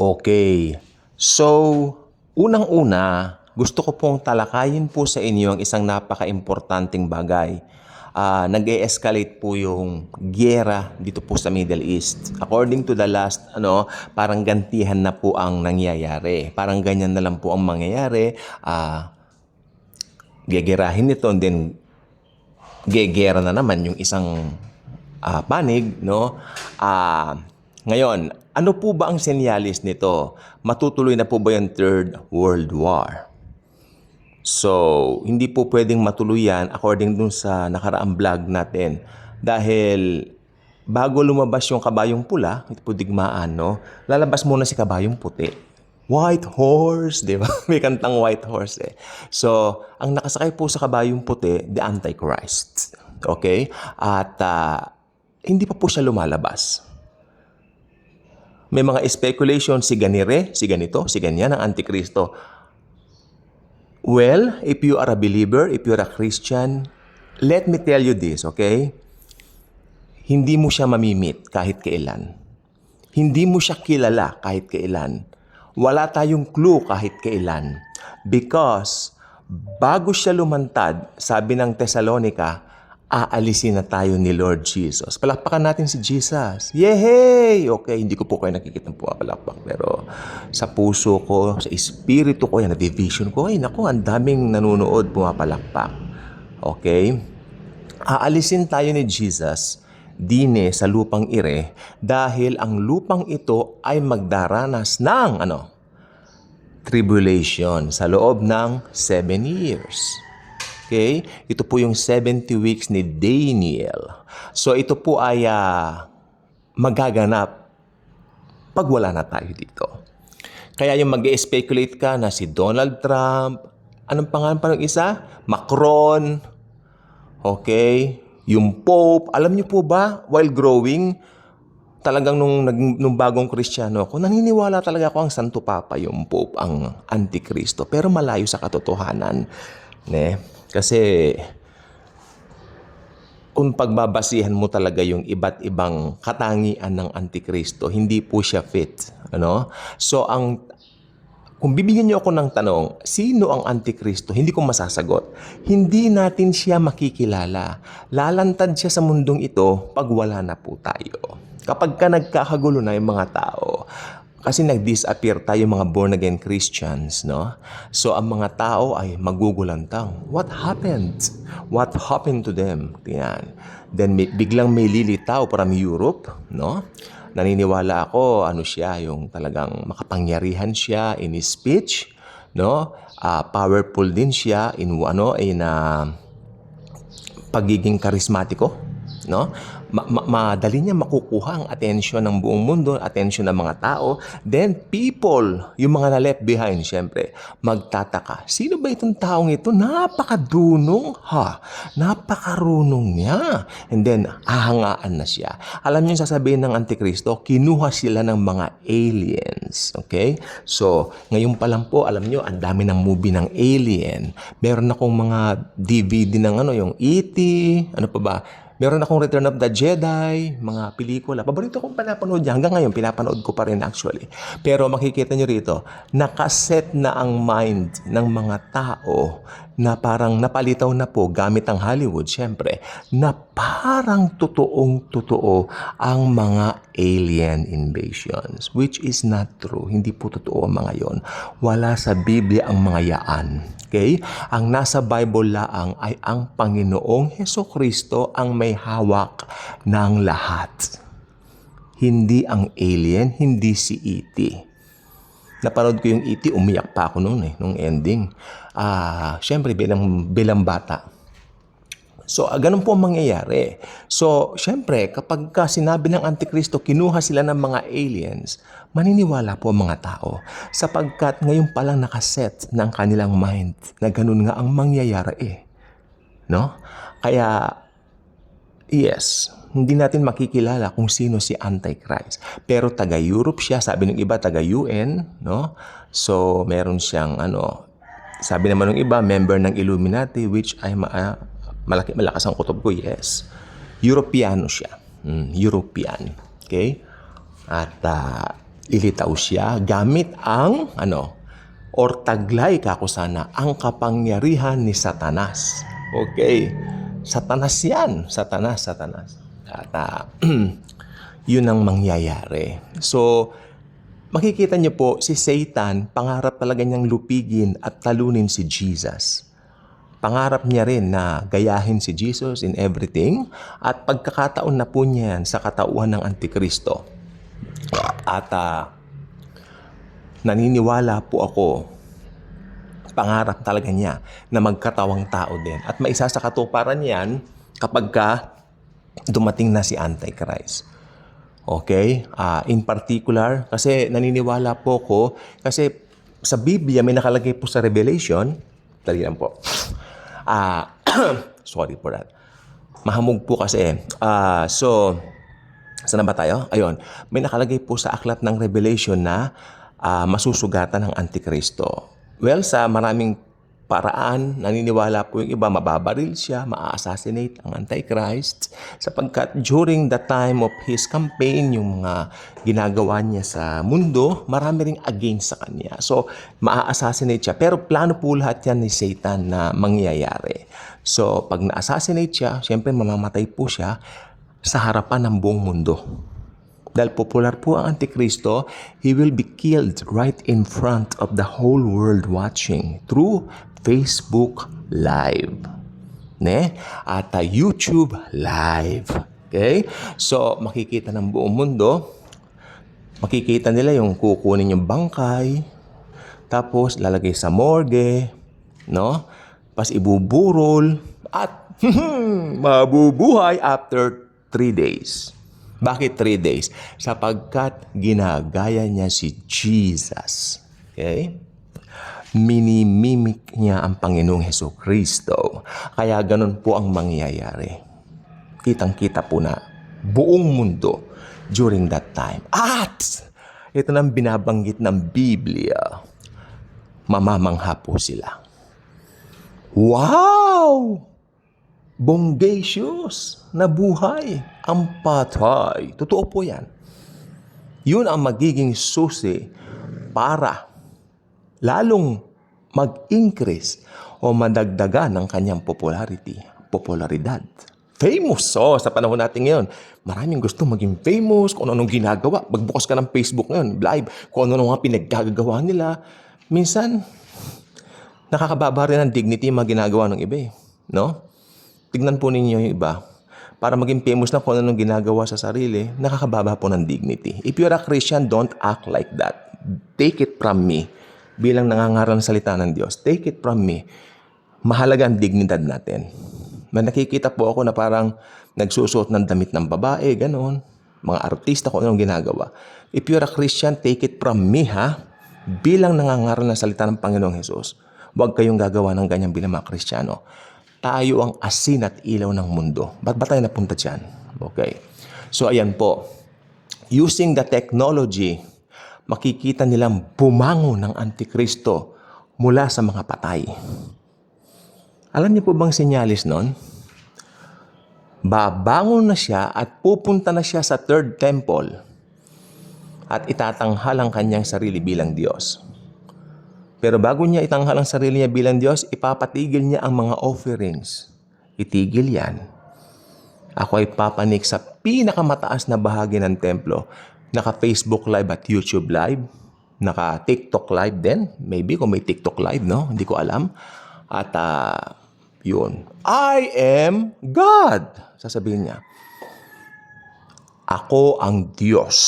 Okay. So, unang-una, gusto ko pong talakayin po sa inyo ang isang napaka-importanting bagay. Ah, nag-e-escalate po yung gyera dito po sa Middle East. According to the last, ano, parang gantihan na po ang nangyayari. Parang ganyan na lang po ang mangyayari. Ah, gegerahin nito and then gegera na naman yung isang ah, panig, no? Ah, ngayon, ano po ba ang senyalis nito? Matutuloy na po ba yung Third World War? So, hindi po pwedeng matuloy yan according dun sa nakaraang vlog natin. Dahil bago lumabas yung kabayong pula, ito po digmaan, no? Lalabas muna si kabayong puti. White horse, di ba? May kantang white horse eh. So, ang nakasakay po sa kabayong puti, the Antichrist. Okay? At ah, hindi pa po siya lumalabas. May mga speculation si ganire, si ganito, si ganyan ang Antikristo. Well, if you are a believer, if you're a Christian, let me tell you this, okay? Hindi mo siya mamimit kahit kailan. Hindi mo siya kilala kahit kailan. Wala tayong clue kahit kailan. Because bago siya lumantad, sabi ng Thessalonica, aalisin na tayo ni Lord Jesus. Palakpakan natin si Jesus. Yehey! Okay, hindi ko po kayo nakikita ng pumapalakpak. Pero sa puso ko, sa espiritu ko, yan, na division ko, ay naku, ang daming nanonood pumapalakpak. Okay? Aalisin tayo ni Jesus dine sa lupang ire dahil ang lupang ito ay magdaranas ng ano? Tribulation sa loob ng 7 years. Okay? Ito po yung 70 weeks ni Daniel. So ito po ay ah, magaganap pag wala na tayo dito. Kaya yung mag speculate ka na si Donald Trump, anong pangalan pa ng isa? Macron, okay? Yung Pope, alam niyo po ba, while growing, talagang nung, nung bagong kristyano ako, naniniwala talaga ako ang Santo Papa, yung Pope, ang Antikristo. Pero malayo sa katotohanan. Ne? Kasi kung pagbabasihan mo talaga yung iba't ibang katangian ng Antikristo, hindi po siya fit. Ano? So, ang kung bibigyan niyo ako ng tanong, sino ang Antikristo? Hindi ko masasagot. Hindi natin siya makikilala. Lalantad siya sa mundong ito pag wala na po tayo. Kapag ka nagkakagulo na yung mga tao, kasi nag-disappear tayo mga born-again Christians, no? So, ang mga tao ay magugulantang. What happened? What happened to them? Yan. Then, may, biglang may lilitaw from Europe, no? Naniniwala ako, ano siya, yung talagang makapangyarihan siya in his speech, no? Ah, powerful din siya in, ano, in, ah, pagiging karismatiko, no? Ma- ma- madali niya makukuha ang atensyon ng buong mundo, atensyon ng mga tao. Then people, yung mga na left behind, syempre, magtataka. Sino ba itong taong ito? Napakadunong, ha? Napakarunong niya. And then, ahangaan na siya. Alam niyo sasabihin ng Antikristo, kinuha sila ng mga aliens. Okay? So, ngayon pa lang po, alam niyo, ang dami ng movie ng alien. Meron akong mga DVD ng ano, yung E.T., ano pa ba? Meron akong Return of the Jedi, mga pelikula. Paborito kong pinapanood yan. Hanggang ngayon, pinapanood ko pa rin actually. Pero makikita nyo rito, nakaset na ang mind ng mga tao na parang napalitaw na po gamit ang Hollywood, syempre, na parang totoong totoo ang mga alien invasions, which is not true. Hindi po totoo ang mga yon. Wala sa Biblia ang mga yaan. Okay? Ang nasa Bible laang ay ang Panginoong Heso Kristo ang may hawak ng lahat. Hindi ang alien, hindi si E.T. Napanood ko yung E.T., umiyak pa ako noon eh, nung ending. Ah, syempre bilang bilang bata. So, ah, ganun po ang mangyayari. So, syempre, kapag ka sinabi ng Antikristo, kinuha sila ng mga aliens, maniniwala po ang mga tao. Sapagkat ngayon palang nakaset ng kanilang mind na ganun nga ang mangyayari eh. No? Kaya, yes, hindi natin makikilala kung sino si Antichrist. Pero taga-Europe siya, sabi ng iba taga-UN, no? So, meron siyang ano, sabi naman ng iba, member ng Illuminati, which ay ma- ah, malaki, malakas ang kutob ko, yes. Europeano siya. Mm, European. Okay? At ah, ilitaw siya gamit ang ano or taglay kako sana ang kapangyarihan ni Satanas. Okay. Satanas yan. Satanas, Satanas. At ah, yun ang mangyayari. So, makikita niyo po si Satan, pangarap talaga niyang lupigin at talunin si Jesus. Pangarap niya rin na gayahin si Jesus in everything at pagkakataon na po niya yan sa katauhan ng Antikristo. At ah, naniniwala po ako, pangarap talaga niya na magkatawang tao din. At maisa sa katuparan yan kapag ka dumating na si Antichrist. Okay? Ah, in particular, kasi naniniwala po ko, kasi sa Biblia may nakalagay po sa Revelation, dali lang po. Ah, sorry for that. Mahamog po kasi. Ah, so, saan ba tayo? Ayun, may nakalagay po sa aklat ng Revelation na ah, masusugatan ng Antikristo. Well, sa maraming paraan, naniniwala po yung iba, mababaril siya, maa-assassinate ang Antichrist sapagkat during the time of his campaign, yung mga ginagawa niya sa mundo, marami ring against sa kanya. So, maa-assassinate siya. Pero plano po lahat yan ni Satan na mangyayari. So, pag na-assassinate siya, syempre mamamatay po siya sa harapan ng buong mundo. Dahil popular po ang Antikristo, he will be killed right in front of the whole world watching through Facebook Live. Ne? At uh, YouTube Live. Okay? So, makikita ng buong mundo, makikita nila yung kukunin yung bangkay, tapos lalagay sa morgue, no? Pas ibuburol, at mabubuhay after 3 days. Bakit 3 days? Sapagkat ginagaya niya si Jesus. Okay? Minimimik niya ang Panginoong Heso Kristo. Kaya ganun po ang mangyayari. Kitang-kita po na buong mundo during that time. At ito nang binabanggit ng Biblia. Mamamangha po sila. Wow! Bongacious na buhay ang patay. Totoo po yan. Yun ang magiging susi para lalong mag-increase o madagdagan ng kanyang popularity, popularidad. Famous. So, sa panahon natin ngayon, maraming gusto maging famous, kung ano-anong ginagawa. Magbukas ka ng Facebook ngayon, live, kung ano-ano mga pinaggagawa nila. Minsan, nakakababa rin ng dignity yung mga ginagawa ng iba eh. No? Tignan po ninyo yung iba. Para maging famous na kung ano ginagawa sa sarili, nakakababa po ng dignity. If you're a Christian, don't act like that. Take it from me. Bilang nangangaral ng salita ng Diyos, take it from me. Mahalaga ang dignidad natin. May nakikita po ako na parang nagsusuot ng damit ng babae, ganon. Mga artista kung anong ginagawa. If you're a Christian, take it from me, ha? Bilang nangangaral ng salita ng Panginoong Jesus, huwag kayong gagawa ng ganyan bilang mga Kristiyano tayo ang asin at ilaw ng mundo. Ba't ba tayo napunta dyan? Okay. So, ayan po. Using the technology, makikita nilang bumango ng Antikristo mula sa mga patay. Alam niyo po bang sinyalis nun? Babangon na siya at pupunta na siya sa third temple at itatanghal ang kanyang sarili bilang Diyos. Pero bago niya itanghal ang sarili niya bilang Diyos, ipapatigil niya ang mga offerings. Itigil yan. Ako ay papanik sa pinakamataas na bahagi ng templo. Naka-Facebook Live at YouTube Live. Naka-TikTok Live din. Maybe kung may TikTok Live, no? Hindi ko alam. At ah, yun. I am God. Sasabihin niya. Ako ang Diyos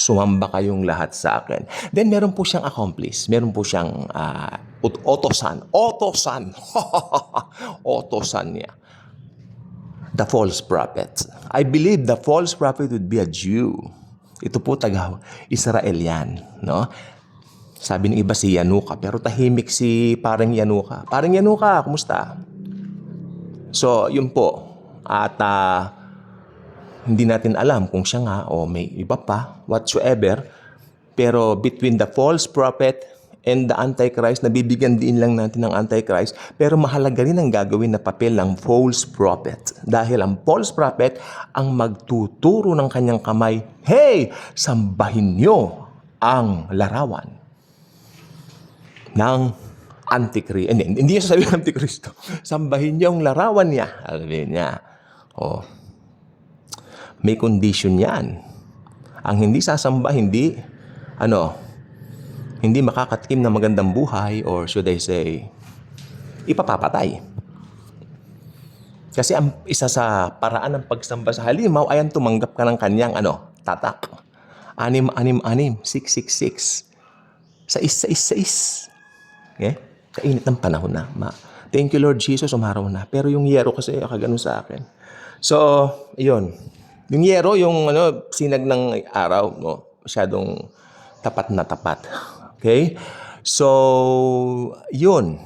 sumamba kayong lahat sa akin. Then meron po siyang accomplice. Meron po siyang uh, otosan. Otosan. otosan niya. The false prophet. I believe the false prophet would be a Jew. Ito po taga Israel yan. No? Sabi ng iba si Yanuka, pero tahimik si parang Yanuka. Parang Yanuka, kumusta? So, yun po. At uh, hindi natin alam kung siya nga o may iba pa, whatsoever. Pero between the false prophet and the Antichrist, nabibigyan din lang natin ng Antichrist. Pero mahalaga rin ang gagawin na papel ng false prophet. Dahil ang false prophet ang magtuturo ng kanyang kamay, Hey, sambahin nyo ang larawan ng Antikristo. Hindi, hindi niya sasabihin Antikristo. Sambahin niyo ang larawan niya. Sabihin niya. Oh, may condition yan. Ang hindi sasamba, hindi, ano, hindi makakatikim ng magandang buhay or should I say, ipapapatay. Kasi ang isa sa paraan ng pagsamba sa halimaw ay ang tumanggap ka ng kanyang ano, tatak. Anim, anim, anim, six, six, six. Sais, sais, sais. Okay? Kainit ng panahon na. Ma. Thank you Lord Jesus, umaraw na. Pero yung yero kasi kaganon sa akin. So, yun. Yung yero, yung ano, sinag ng araw, no, masyadong tapat na tapat. Okay? So, yun.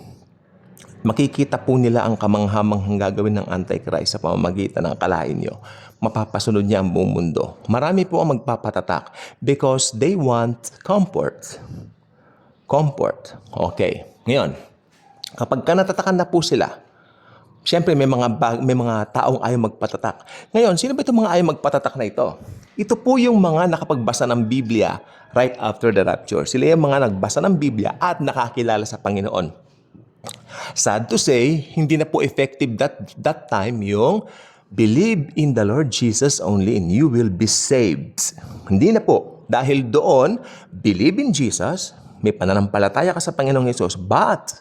Makikita po nila ang kamanghamanghang gagawin ng Antichrist sa pamamagitan ng kalain nyo. Mapapasunod niya ang buong mundo. Marami po ang magpapatatak because they want comfort. Comfort. Okay. Ngayon, kapag ka natatakan na po sila, Siyempre, may mga, bag, may mga taong ayaw magpatatak. Ngayon, sino ba itong mga ayaw magpatatak na ito? Ito po yung mga nakapagbasa ng Biblia right after the rapture. Sila yung mga nagbasa ng Biblia at nakakilala sa Panginoon. Sad to say, hindi na po effective that, that time yung believe in the Lord Jesus only and you will be saved. Hindi na po. Dahil doon, believe in Jesus, may pananampalataya ka sa Panginoong Yesus, but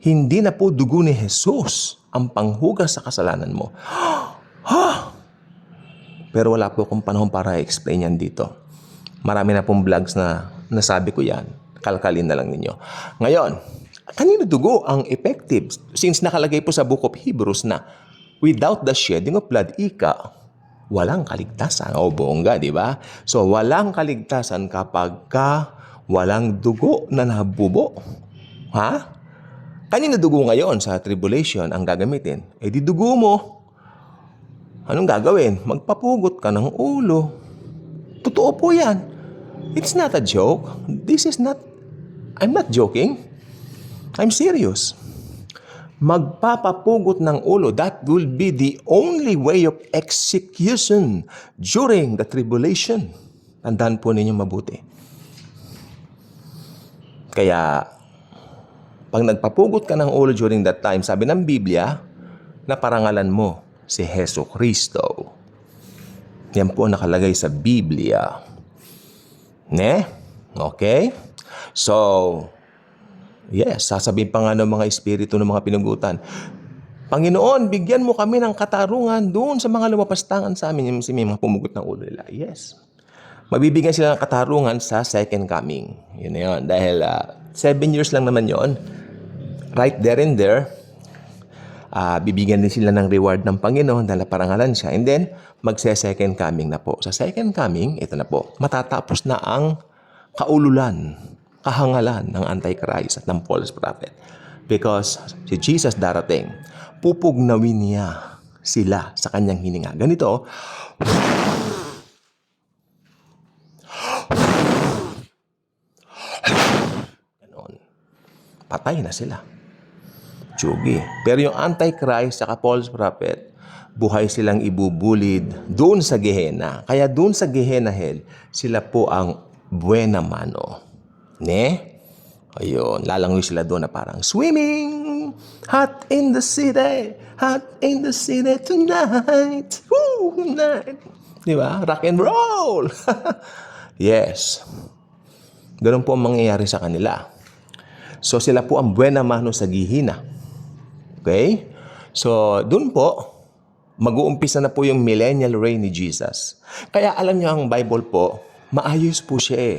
hindi na po dugo ni Jesus ang panghugas sa kasalanan mo. Ha! Pero wala po akong panahon para i-explain yan dito. Marami na pong vlogs na nasabi ko yan. Kalkalin na lang ninyo. Ngayon, kanino dugo ang effective? Since nakalagay po sa Book of Hebrews na without the shedding of blood, ika, walang kaligtasan. O bongga, di ba? So, walang kaligtasan kapag ka walang dugo na nabubo. Ha? Kanina dugo ngayon sa tribulation ang gagamitin? Eh di dugo mo. Anong gagawin? Magpapugot ka ng ulo. Totoo po yan. It's not a joke. This is not... I'm not joking. I'm serious. Magpapapugot ng ulo. That will be the only way of execution during the tribulation. Tandaan po ninyo mabuti. Kaya pag nagpapugot ka ng ulo during that time, sabi ng Biblia, na parangalan mo si Heso Kristo. Yan po nakalagay sa Biblia. Ne? Okay? So, yes, sasabihin pa nga ng mga espiritu ng mga pinugutan, Panginoon, bigyan mo kami ng katarungan doon sa mga lumapastangan sa amin, yung mga pumugot ng ulo nila. Yes. Mabibigyan sila ng katarungan sa second coming. Yun na yun. Dahil uh, seven years lang naman yon right there and there, uh, bibigyan din sila ng reward ng Panginoon dahil parangalan siya. And then, magse-second coming na po. Sa second coming, ito na po, matatapos na ang kaululan, kahangalan ng Antichrist at ng false prophet. Because si Jesus darating, pupugnawin niya sila sa kanyang hininga. Ganito, ganon. Patay na sila. Tsugi. Pero yung Antichrist sa false prophet, buhay silang ibubulid doon sa Gehenna. Kaya doon sa Gehenna hell, sila po ang buena mano. Ne? Ayun, lalangoy sila doon na parang swimming, hot in the city, hot in the city tonight, woo, night. Di ba? Rock and roll. yes. Ganun po ang mangyayari sa kanila. So sila po ang buena mano sa gihina. Okay? So, dun po, mag-uumpisa na po yung millennial reign ni Jesus. Kaya alam niyo ang Bible po, maayos po siya eh.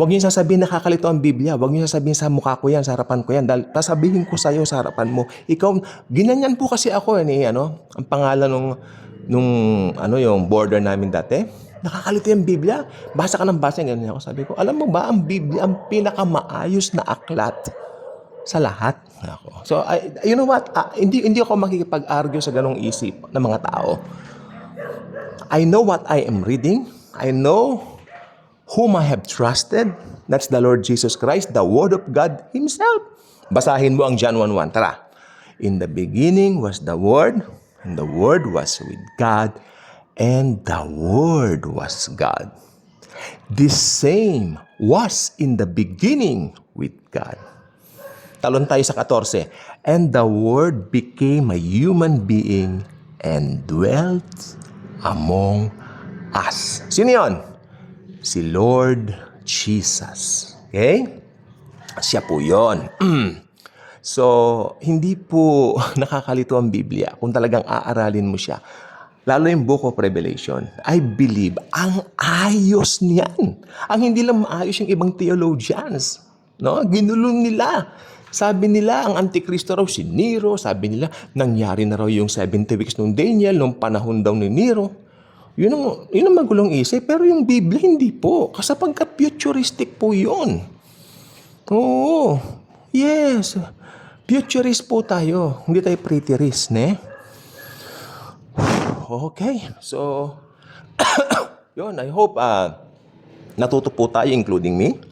Huwag niyo sasabihin nakakalito ang Biblia. Huwag niyo sasabihin sa mukha ko yan, sa harapan ko yan. Dahil sasabihin ko sa iyo sa harapan mo. Ikaw, ginanyan po kasi ako eh, ano, ang pangalan nung, nung ano, yung border namin dati. Nakakalito yung Biblia. Basa ka ng basa, ganyan ako. Sabi ko, alam mo ba, ang Biblia, ang pinakamaayos na aklat sa lahat. Ako. So, I, you know what? Ah, hindi, hindi ako makikipag-argue sa ganong isip ng mga tao. I know what I am reading. I know whom I have trusted. That's the Lord Jesus Christ, the Word of God Himself. Basahin mo ang John 1.1. Tara. In the beginning was the Word, and the Word was with God, and the Word was God. This same was in the beginning with God. Talon tayo sa 14. And the Word became a human being and dwelt among us. Sino yun? Si Lord Jesus. Okay? Siya po yun. so, hindi po nakakalito ang Biblia kung talagang aaralin mo siya. Lalo yung Book of Revelation, I believe, ang ayos niyan. Ang hindi lang maayos yung ibang theologians. No? Ginulong nila. Sabi nila, ang Antikristo raw si Nero. Sabi nila, nangyari na raw yung 70 weeks nung Daniel, nung panahon daw ni Nero. Yun ang, yun ang magulong isip. Pero yung Biblia, hindi po. Kasapagka futuristic po yun. Oo. Yes. Futurist po tayo. Hindi tayo preterist, ne? Okay. So, yun. I hope uh, natuto po tayo, including me.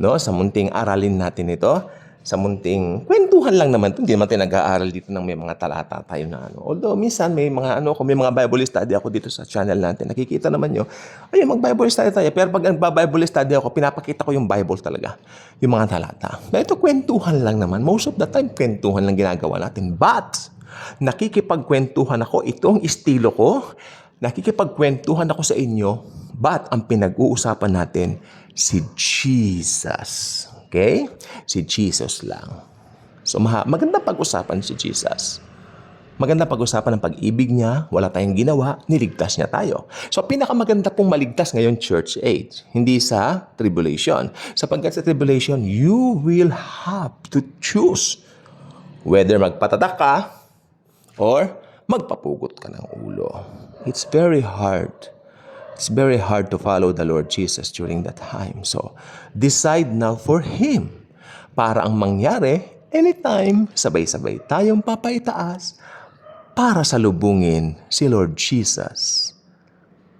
No? Sa munting aralin natin ito. Sa munting kwentuhan lang naman. Hindi naman tayo nag-aaral dito ng may mga talata tayo na ano. Although, minsan may mga ano, kung may mga Bible study ako dito sa channel natin, nakikita naman nyo, ayun, mag-Bible study tayo. Pero pag nagba-Bible study ako, pinapakita ko yung Bible talaga. Yung mga talata. Pero ito, kwentuhan lang naman. Most of the time, kwentuhan lang ginagawa natin. But, nakikipagkwentuhan ako. Ito ang estilo ko. Nakikipagkwentuhan ako sa inyo. But, ang pinag-uusapan natin, si Jesus. Okay? Si Jesus lang. So, maganda pag-usapan si Jesus. Maganda pag-usapan ng pag-ibig niya, wala tayong ginawa, niligtas niya tayo. So, pinakamaganda pong maligtas ngayon church age, hindi sa tribulation. Sapagkat sa tribulation, you will have to choose whether magpatadak ka or magpapugot ka ng ulo. It's very hard. It's very hard to follow the Lord Jesus during that time. So, decide now for Him. Para ang mangyari, anytime, sabay-sabay tayong papaitaas para salubungin si Lord Jesus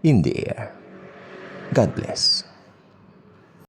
in the air. God bless.